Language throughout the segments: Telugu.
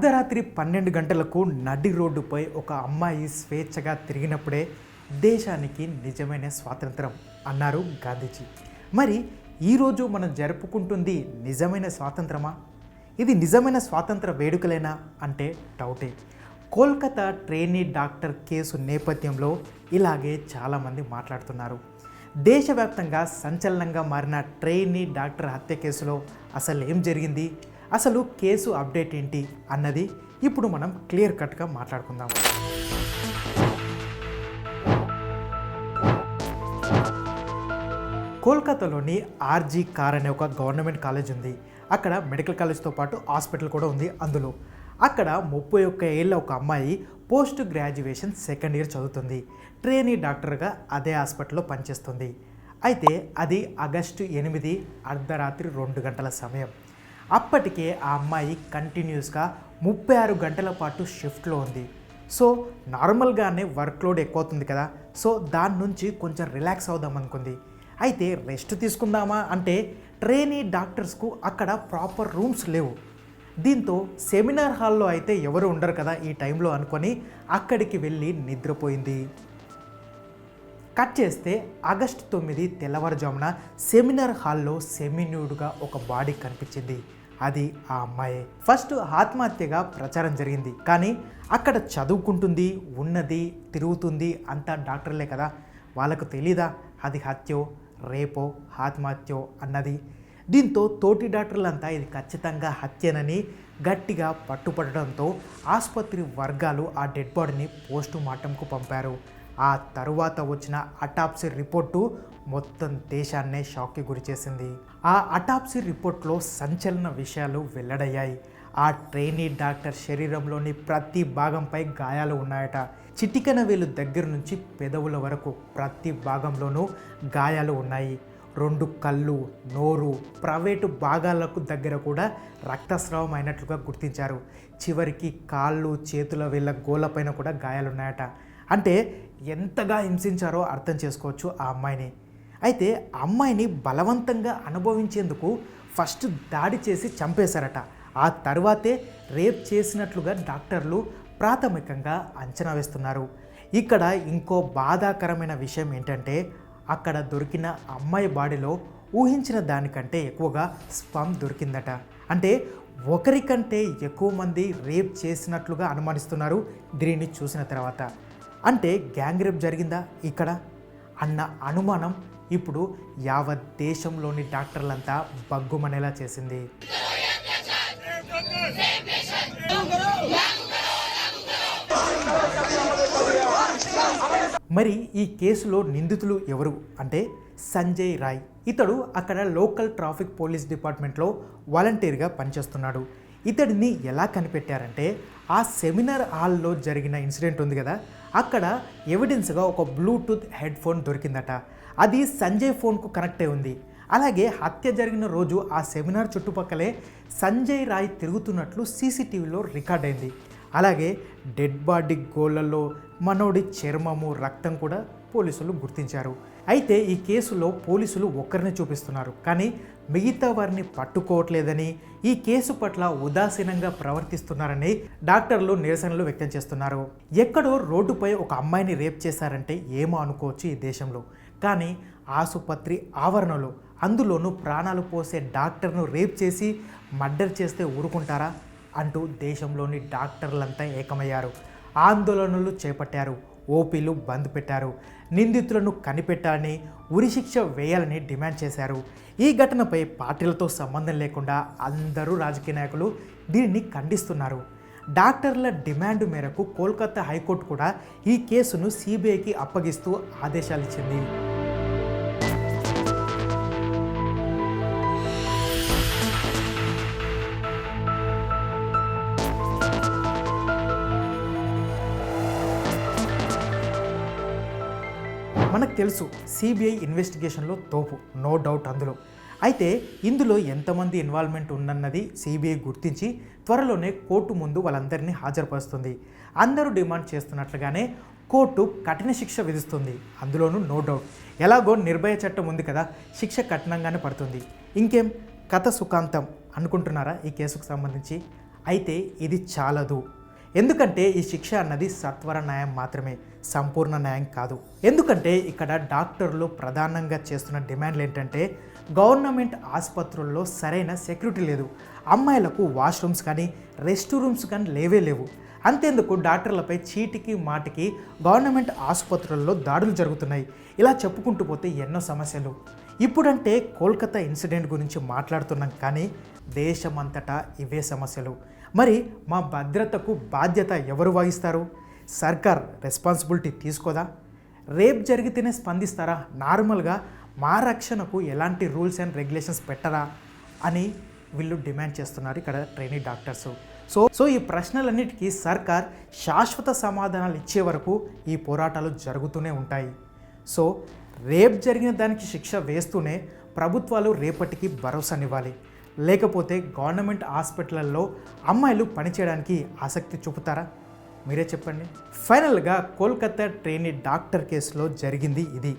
అర్ధరాత్రి పన్నెండు గంటలకు నడి రోడ్డుపై ఒక అమ్మాయి స్వేచ్ఛగా తిరిగినప్పుడే దేశానికి నిజమైన స్వాతంత్రం అన్నారు గాంధీజీ. మరి ఈరోజు మనం జరుపుకుంటుంది నిజమైన స్వాతంత్రమా? ఇది నిజమైన స్వాతంత్ర వేడుకలేనా అంటే డౌటే. కోల్కతా ట్రైనీ డాక్టర్ కేసు నేపథ్యంలో ఇలాగే చాలామంది మాట్లాడుతున్నారు. దేశవ్యాప్తంగా సంచలనంగా మారిన ట్రైనీ డాక్టర్ హత్య కేసులో అసలు ఏం జరిగింది? అసలు కేసు అప్డేట్ ఏంటి అన్నది ఇప్పుడు మనం క్లియర్ కట్గా మాట్లాడుకుందాం. కోల్కతాలోని ఆర్జీ కార్ అనే ఒక గవర్నమెంట్ కాలేజ్ ఉంది. అక్కడ మెడికల్ కాలేజ్తో పాటు హాస్పిటల్ కూడా ఉంది అందులో. అక్కడ ముప్పై ఒక్క ఏళ్ళ ఒక అమ్మాయి పోస్ట్ గ్రాడ్యుయేషన్ సెకండ్ ఇయర్ చదువుతుంది. ట్రైనీ డాక్టర్గా అదే హాస్పిటల్లో పనిచేస్తుంది. అయితే అది ఆగస్టు ఎనిమిది అర్ధరాత్రి రెండు గంటల సమయం. అప్పటికే ఆ అమ్మాయి కంటిన్యూస్గా ముప్పై ఆరు గంటల పాటు షిఫ్ట్లో ఉంది. సో నార్మల్గానే వర్క్ లోడ్ ఎక్కువ అవుతుంది కదా. సో దాని నుంచి కొంచెం రిలాక్స్ అవుదాం అనుకుంది. అయితే రెస్ట్ తీసుకుందామా అంటే ట్రైనీ డాక్టర్స్కు అక్కడ ప్రాపర్ రూమ్స్ లేవు. దీంతో సెమినార్ హాల్లో అయితే ఎవరు ఉండరు కదా ఈ టైంలో అనుకొని అక్కడికి వెళ్ళి నిద్రపోయింది. కట్ చేస్తే ఆగస్టు తొమ్మిది తెల్లవారుజామున సెమినార్ హాల్లో సెమిన్యూడ్గా ఒక బాడీ కనిపించింది. అది ఆ అమ్మాయే. ఫస్ట్ ఆత్మహత్యగా ప్రచారం జరిగింది. కానీ అక్కడ చదువుకుంటుంది ఉన్నది తిరుగుతుంది అంతా డాక్టర్లే కదా. వాళ్ళకు తెలీదా అది హత్యో రేపో ఆత్మహత్యో అన్నది. దీంతో తోటి డాక్టర్లంతా ఇది ఖచ్చితంగా హత్యనని గట్టిగా పట్టుపడడంతో ఆసుపత్రి వర్గాలు ఆ డెడ్ బాడీని పోస్టు మార్టంకు పంపారు. ఆ తరువాత వచ్చిన అటాప్సీ రిపోర్టు మొత్తం దేశాన్నే షాక్కి గురిచేసింది ఆ అటాప్సీ రిపోర్ట్లో సంచలన విషయాలు వెల్లడయ్యాయి. ఆ ట్రైనీ డాక్టర్ శరీరంలోని ప్రతి భాగంపై గాయాలు ఉన్నాయట. చిటికన వేలు దగ్గర నుంచి పెదవుల వరకు ప్రతి భాగంలోనూ గాయాలు ఉన్నాయి. రెండు కళ్ళు నోరు ప్రైవేటు భాగాలకు దగ్గర కూడా రక్తస్రావం అయినట్లుగా గుర్తించారు. చివరికి కాళ్ళు చేతుల వేళ్ళ గోళ్ళపైన కూడా గాయాలున్నాయట. అంటే ఎంతగా హింసించారో అర్థం చేసుకోవచ్చు ఆ అమ్మాయిని. అయితే ఆ అమ్మాయిని బలవంతంగా అనుభవించేందుకు ఫస్ట్ దాడి చేసి చంపేశారట. ఆ తర్వాతే రేప్ చేసినట్లుగా డాక్టర్లు ప్రాథమికంగా అంచనా వేస్తున్నారు. ఇక్కడ ఇంకో బాధాకరమైన విషయం ఏంటంటే అక్కడ దొరికిన అమ్మాయి బాడీలో ఊహించిన దానికంటే ఎక్కువగా స్పమ్ దొరికిందట. అంటే ఒకరికంటే ఎక్కువ మంది రేప్ చేసినట్లుగా అనుమానిస్తున్నారు. దీనిని చూసిన తర్వాత అంటే గ్యాంగ్ రేప్ జరిగిందా ఇక్కడ? అన్న అనుమానం ఇప్పుడు యావత్ దేశంలోని డాక్టర్లంతా బగ్గుమనేలా చేసింది. మరి ఈ కేసులో నిందితులు ఎవరు? అంటే సంజయ్ రాయ్. ఇతడు అక్కడ లోకల్ ట్రాఫిక్ పోలీస్ డిపార్ట్మెంట్లో వాలంటీర్గా పనిచేస్తున్నాడు. ఇతడిని ఎలా కనిపెట్టారంటే ఆ సెమినార్ హాల్లో జరిగిన ఇన్సిడెంట్ ఉంది కదా అక్కడ ఎవిడెన్స్గా ఒక బ్లూటూత్ హెడ్ ఫోన్ దొరికిందట. అది సంజయ్ ఫోన్కు కనెక్ట్ అయి ఉంది. అలాగే హత్య జరిగిన రోజు ఆ సెమినార్ చుట్టుపక్కలే సంజయ్ రాయ్ తిరుగుతున్నట్లు సీసీటీవీలో రికార్డ్ అయింది. అలాగే డెడ్ బాడీ గోళ్ళలో మనోడి చర్మము రక్తం కూడా పోలీసులు గుర్తించారు. అయితే ఈ కేసులో పోలీసులు ఒక్కరిని చూపిస్తున్నారు. కానీ మిగతా వారిని పట్టుకోవట్లేదని ఈ కేసు పట్ల ఉదాసీనంగా ప్రవర్తిస్తున్నారని డాక్టర్లు నిరసనలు వ్యక్తం చేస్తున్నారు. ఎక్కడో రోడ్డుపై ఒక అమ్మాయిని రేప్ చేశారంటే ఏమో అనుకోవచ్చు ఈ దేశంలో. కానీ ఆసుపత్రి ఆవరణలో అందులోనూ ప్రాణాలు పోసే డాక్టర్ను రేప్ చేసి మర్డర్ చేస్తే ఊరుకుంటారా? అంటూ దేశంలోని డాక్టర్లంతా ఏకమయ్యారు. ఆందోళనలు చేపట్టారు. ఓపీలు బంద్ పెట్టారు. నిందితులను కనిపెట్టాలని ఉరిశిక్ష వేయాలని డిమాండ్ చేశారు. ఈ ఘటనపై పార్టీలతో సంబంధం లేకుండా అందరూ రాజకీయ నాయకులు దీనిని ఖండిస్తున్నారు. డాక్టర్ల డిమాండ్ మేరకు కోల్కతా హైకోర్టు కూడా ఈ కేసును సిబిఐకి అప్పగిస్తూ ఆదేశాలు మనకు తెలుసు సిబిఐ ఇన్వెస్టిగేషన్లో తోపు నో డౌట్ అందులో. అయితే ఇందులో ఎంతమంది ఇన్వాల్వ్మెంట్ ఉందన్నది సిబిఐ గుర్తించి త్వరలోనే కోర్టు ముందు వాళ్ళందరినీ హాజరుపరుస్తుంది. అందరూ డిమాండ్ చేస్తున్నట్లుగానే కోర్టు కఠిన శిక్ష విధిస్తుంది. అందులోనూ నో డౌట్ ఎలాగో నిర్భయ చట్టం ఉంది కదా శిక్ష కఠినంగానే పడుతుంది. ఇంకేం? కథ సుఖాంతం అనుకుంటున్నారా ఈ కేసుకు సంబంధించి? అయితే ఇది చాలదు. ఎందుకంటే ఈ శిక్ష అన్నది సత్వర న్యాయం మాత్రమే సంపూర్ణ న్యాయం కాదు. ఎందుకంటే ఇక్కడ డాక్టర్లు ప్రధానంగా చేస్తున్న డిమాండ్లు ఏంటంటే గవర్నమెంట్ ఆసుపత్రుల్లో సరైన సెక్యూరిటీ లేదు. అమ్మాయిలకు వాష్రూమ్స్ కానీ రెస్ట్ రూమ్స్ కానీ లేవే లేవు. అంతేందుకు డాక్టర్లపై చీటికి మాటికి గవర్నమెంట్ ఆసుపత్రుల్లో దాడులు జరుగుతున్నాయి. ఇలా చెప్పుకుంటూ పోతే ఎన్నో సమస్యలు. ఇప్పుడంటే కోల్కతా ఇన్సిడెంట్ గురించి మాట్లాడుతున్నాం కానీ దేశమంతటా ఇవే సమస్యలు. మరి మా భద్రతకు బాధ్యత ఎవరు వహిస్తారు? సర్కార్ రెస్పాన్సిబిలిటీ తీసుకోదా? రేప్ జరిగితేనే స్పందిస్తారా? నార్మల్గా మా రక్షణకు ఎలాంటి రూల్స్ అండ్ రెగ్యులేషన్స్ పెట్టరా? అని వీళ్ళు డిమాండ్ చేస్తున్నారు ఇక్కడ ట్రైనీ డాక్టర్స్. సో సో ఈ ప్రశ్నలన్నిటికీ సర్కార్ శాశ్వత సమాధానాలు ఇచ్చే వరకు ఈ పోరాటాలు జరుగుతూనే ఉంటాయి. సో రేప్ జరిగిన దానికి శిక్ష వేస్తూనే ప్రభుత్వాలు రేపటికి భరోసానివ్వాలి. లేకపోతే గవర్నమెంట్ హాస్పిటల్లో అమ్మాయిలు పనిచేయడానికి ఆసక్తి చూపుతారా? మీరే చెప్పండి. ఫైనల్గా కోల్కతా ట్రైనీ డాక్టర్ కేసులో జరిగింది ఇది.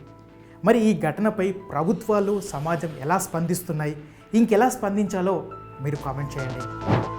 మరి ఈ ఘటనపై ప్రభుత్వాలు సమాజం ఎలా స్పందిస్తున్నాయి? ఇంకెలా స్పందించాలో మీరు కామెంట్ చేయండి.